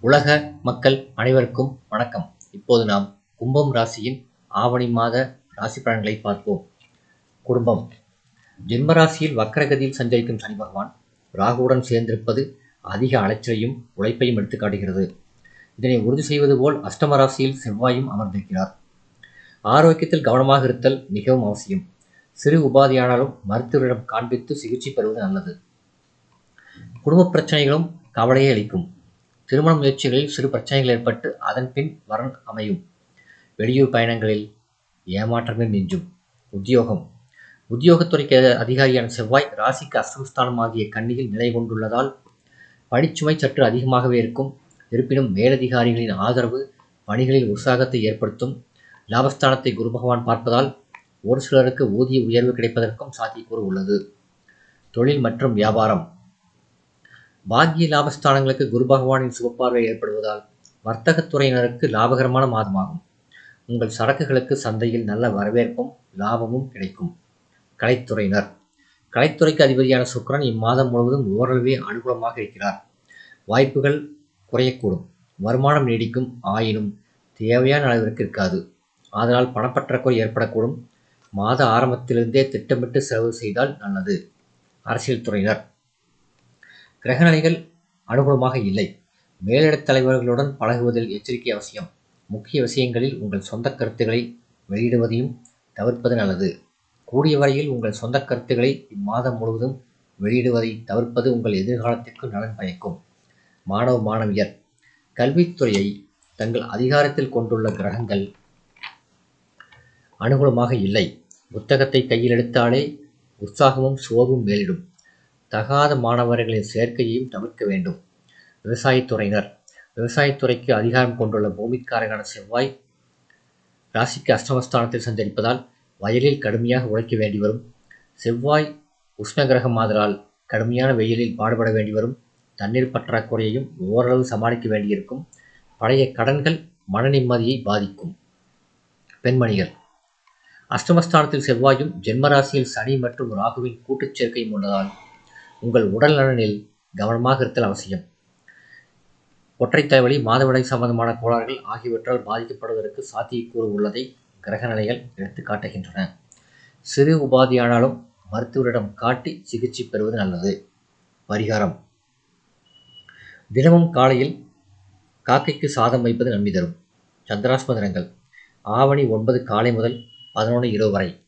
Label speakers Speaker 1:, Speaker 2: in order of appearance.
Speaker 1: உலக மக்கள் அனைவருக்கும் வணக்கம். இப்போது நாம் கும்பம் ராசியின் ஆவணி மாத ராசி பலன்களை பார்ப்போம். குடும்பம். ஜென்ம ராசியில் வக்கரகதியில் சஞ்சரிக்கும் சனி பகவான் ராகுவுடன் சேர்ந்திருப்பது அதிக அலைச்சலையும் உழைப்பையும் எடுத்து காட்டுகிறது. இதனை உறுதி செய்வது போல் அஷ்டம ராசியில் செவ்வாயும் அமர்ந்திருக்கிறார். ஆரோக்கியத்தில் கவனமாக இருத்தல் மிகவும் அவசியம். சிறு உபாதியானாலும் மருத்துவரிடம் காண்பித்து சிகிச்சை பெறுவது நல்லது. குடும்ப பிரச்சனைகளும் கவலையை அளிக்கும். திருமண முயற்சிகளில் சிறு பிரச்சனைகள் ஏற்பட்டு அதன் பின் வரன் அமையும். வெளியூர் பயணங்களில் ஏமாற்றமே மிஞ்சும். உத்தியோகம். உத்தியோகத்துறைக்கு அதிகாரியான செவ்வாய் ராசிக்கு அஷ்டமஸ்தானமாகிய கண்ணியில் நிலை கொண்டுள்ளதால் பணிச்சுமை சற்று அதிகமாகவே இருக்கும். இருப்பினும் மேலதிகாரிகளின் ஆதரவு பணிகளில் உற்சாகத்தை ஏற்படுத்தும். லாபஸ்தானத்தை குரு பகவான் பார்ப்பதால் ஒரு சிலருக்கு ஊதிய உயர்வு கிடைப்பதற்கும் சாத்தியக்கூறு உள்ளது. தொழில் மற்றும் வியாபாரம். பாக்கிய லாபஸ்தானங்களுக்கு குரு பகவானின் சுபப்பார்வை ஏற்படுவதால் வர்த்தகத்துறையினருக்கு லாபகரமான மாதமாகும். உங்கள் சரக்குகளுக்கு சந்தையில் நல்ல வரவேற்பும் லாபமும் கிடைக்கும். கலைத்துறையினர். கலைத்துறைக்கு அதிபதியான சுக்கரன் இம்மாதம் முழுவதும் ஓரளவே அனுகூலமாக இருக்கிறார். வாய்ப்புகள் குறையக்கூடும். வருமானம் நீடிக்கும். ஆயினும் தேவையான அளவிற்கு இருக்காது. அதனால் பணப்பற்றாக்குறை ஏற்படக்கூடும். மாத ஆரம்பத்திலிருந்தே திட்டமிட்டு செலவு செய்தால் நல்லது. அரசியல் துறையினர். கிரகநிலைகள் அனுகூலமாக இல்லை. மேலிடத் தலைவர்களுடன் பழகுவதில் எச்சரிக்கை அவசியம். முக்கிய விஷயங்களில் உங்கள் சொந்த கருத்துக்களை வெளியிடுவதையும் தவிர்ப்பது நல்லது. கூடிய வரையில் உங்கள் சொந்த கருத்துக்களை இம்மாதம் முழுவதும் வெளியிடுவதை தவிர்ப்பது உங்கள் எதிர்காலத்திற்கு நலன் பயக்கும். மாணவ மாணவியர் கல்வித்துறையை தங்கள் அதிகாரத்தில் கொண்டுள்ள கிரகங்கள் அனுகூலமாக இல்லை. புத்தகத்தை கையில் எடுத்தாலே உற்சாகமும் சோர்வும் மேலிடும். தகாத மாணவர்களின் சேர்க்கையையும் தவிர்க்க வேண்டும். விவசாயத்துறையினர். விவசாயத்துறைக்கு அதிகாரம் கொண்டுள்ள பூமிக்காரரான செவ்வாய் ராசிக்கு அஷ்டமஸ்தானத்தில் சஞ்சரிப்பதால் வயலில் கடுமையாக உழைக்க வேண்டி வரும். செவ்வாய் உஷ்ணகிரகம் ஆதலால் கடுமையான வெயிலில் பாடுபட வேண்டி வரும். தண்ணீர் பற்றாக்குறையையும் ஓரளவு சமாளிக்க வேண்டியிருக்கும். பழைய கடன்கள் மன நிம்மதியை பாதிக்கும். பெண்மணிகள். அஷ்டமஸ்தானத்தில் செவ்வாயும் ஜென்மராசியில் சனி மற்றும் ராகுவின் கூட்டுச் சேர்க்கையும் உள்ளதால் உங்கள் உடல் நலனில் கவனமாக இருத்தல் அவசியம். ஒற்றை தலைவலி மாதவிடை சம்பந்தமான கோளாறுகள் ஆகியவற்றால் பாதிக்கப்படுவதற்கு சாத்தியக்கூறு உள்ளதை கிரக நிலைகள் எடுத்து காட்டுகின்றன. சிறு உபாதியானாலும் மருத்துவரிடம் காட்டி சிகிச்சை பெறுவது நல்லது. பரிகாரம். தினமும் காலையில் காக்கைக்கு சாதம் வைப்பது நன்மை தரும். சந்திராஸ்ம தினங்கள். ஆவணி ஒன்பது காலை முதல் பதினொன்று இரவு வரை.